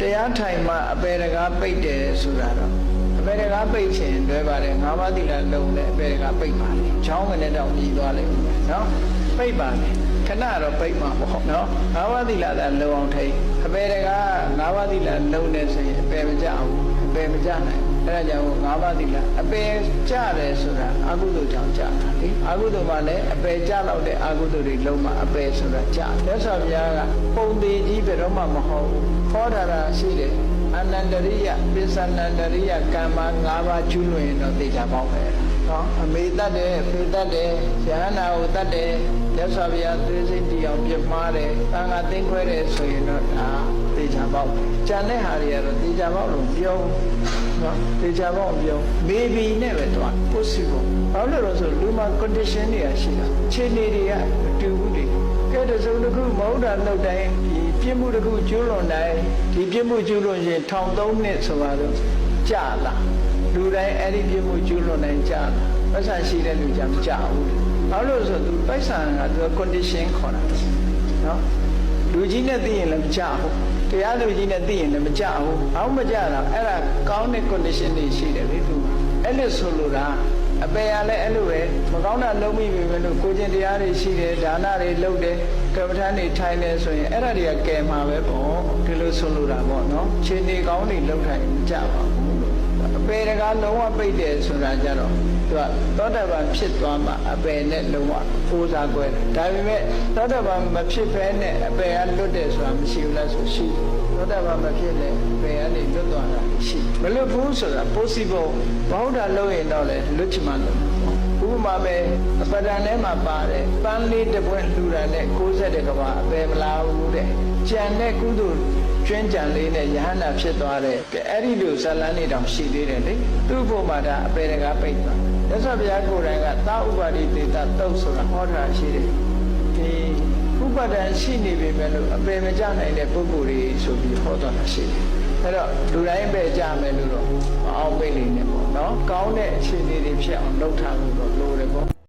တရားထိုင်မှအပေတကားပိတ်တယ်ဆိုတာတော့အပေတကားပိတ်ခြင်းတွဲပါတယ်ငါးပါးသီလလုံးနဲ့အပေတကားပိတ်ပါလေချောင်းကနေတော့ပြီးသွားလိမ့်မယ်နော်ပိတ်ပါလေခဏတော့ပိတ်မှာပေါ့နော်ငါးပါးသီလသာလုံအောင်ထိအပေတကားငါးပါးသီလလုံးနေဆိုရင်အပေမကြအောင်အပေမကြနိုင်အဲ့ဒါကြောင့်ငါးပါးသီလအပေကြတယ်ဆိုတာအကုသိုလ်ကြောင့်ကြတာလေ အကုသိုလ်မှလည်းအပေကြတော့တဲ့အကုသိုလ်တွေလုံးမှအပေဆိုတာကြတယ်မြတ်စွာဘုရားကပုံသေးကြီးဘယ်တော့မှမဟုတ်ဘူးခေါ်တာတာရှိတယ်အနန္တရိယပိဿနန္တရိယကမ္မ၅ပါးကျူးလွန်ရင်တော့သိကြပေါက်ပဲ နော်အမေတတ်တယ်ဖေတတ်တယ်ယဟန္တာကိုတတ်တယ်မြတ်စွာဘုရားသွေးစိတ်တီအောင်ပြမှားတယ်တန်ခါသိမ့်ခွဲတယ်ဆိုရင်တော့ဒါသိကြပေါက်ကြံတဲ့ဟာတွေကတော့သိကြပေါက်လို့ပြောနော်သိကြပေါက်ပြော maybe နဲ့ပဲတော့ possible ဘာလို့လဲဆိုလူမှာ condition တွေကရှိတာခြေနေတွေကမတူဘူးတွေကဲတစုံတစ်ခုမဟုတ်တာလုပ်တိုင်းဒီပြစ်မှုတစ်ခုကျူးလွန်တိုင်းဒီပြစ်မှုကျူးလွန်ရင်ထောင်၃နှစ်ဆိုတော့ကြာလာ လူတိုင်းအဲ့ဒီပြစ်မှုကျူးလွန်တိုင်းကြာလာပတ်စံရှိတဲ့လူကြမကြာဘူးဘာလို့လဲဆိုသူပိုက်ဆံကသူ condition ခေါ်တာနော်လူကြီးနဲ့သိရင်လည်းမကြဘူးတရားလူကြီးနဲ့သိရင်လည်းမကြဘူးအောက်မကြတာအဲ့ဒါကောင်းတဲ့ condition တွေရှိတယ်လေသူအဲ့လိုဆိုလိုတာအပေရလည်းအဲ့လိုပဲမကောင်းတာလုံးမိပြီပဲလို့ကိုကျင်တရားတွေရှိတယ်ဒါနတွေလုပ်တယ်ကမ္မထာတွေထိုင်တယ်ဆိုရင်အဲ့ဒါတွေကကယ်မှာပဲပေါ့ဒီလိုဆိုလိုတာပေါ့နော်ခြေနေကောင်းတွေလုပ်ထိုင်မကြပါဘူးလို့ အပေတကားလုံးဝပိတ်တယ်ဆိုတာကြတော့သူကသောတာပန်ဖြစ်သွားမှအပေနဲ့လုံးဝပိုးစားကွဲတယ်ဒါပေမဲ့သောတာပန်မဖြစ်ဘဲနဲ့အပေကလွတ်တယ်ဆိုတာမရှိဘူးလားဆိုရှိတယ်သောတာပန်မဖြစ်လဲအပေကနေလွတ်သွားတာရှိမလွတ်ဘူးဆိုတာ possible ဘုရားလုံးရင်တော့လေလွတ်ချင်မှလွတ် ဥပမာပဲအပဒံထဲမှာပါတယ်ပန်းလေးတစ်ပွင့်လှူတာနဲ့60ကဘာအပေမလားဘူးတဲ့ကြံတဲ့ကုသိုလ်ကျွမ်းကြံလေးနဲ့ယဟန္တာဖြစ်သွားတဲ့ကဲအဲ့ဒီလိုဇလန်းနေတောင်ရှိသေးတယ်လေသူ့ဘုမှာဒါအပေတကားပိတ်သွားရသော်ဘုရားကိုယ်တိုင်ကသာဥပါတိတေတတုတ်ဆိုတာဟောတာရှိတယ်ဒီဥပဒံရှိနေပေမဲ့လို့အပေမကြနိုင်တဲ့ပုဂ္ဂိုလ်တွေဆိုပြီးဟောတာရှိတယ်အဲ့တော့လူတိုင်းပဲကြမယ်လို့တော့မအောင်ပိတ်နေနဲ့ပေါ့နော် ကောင်းတဲ့အခြေအနေတွေဖြစ်အောင်လုပ်ထားလို့တော့လိုတယ်ပေါ့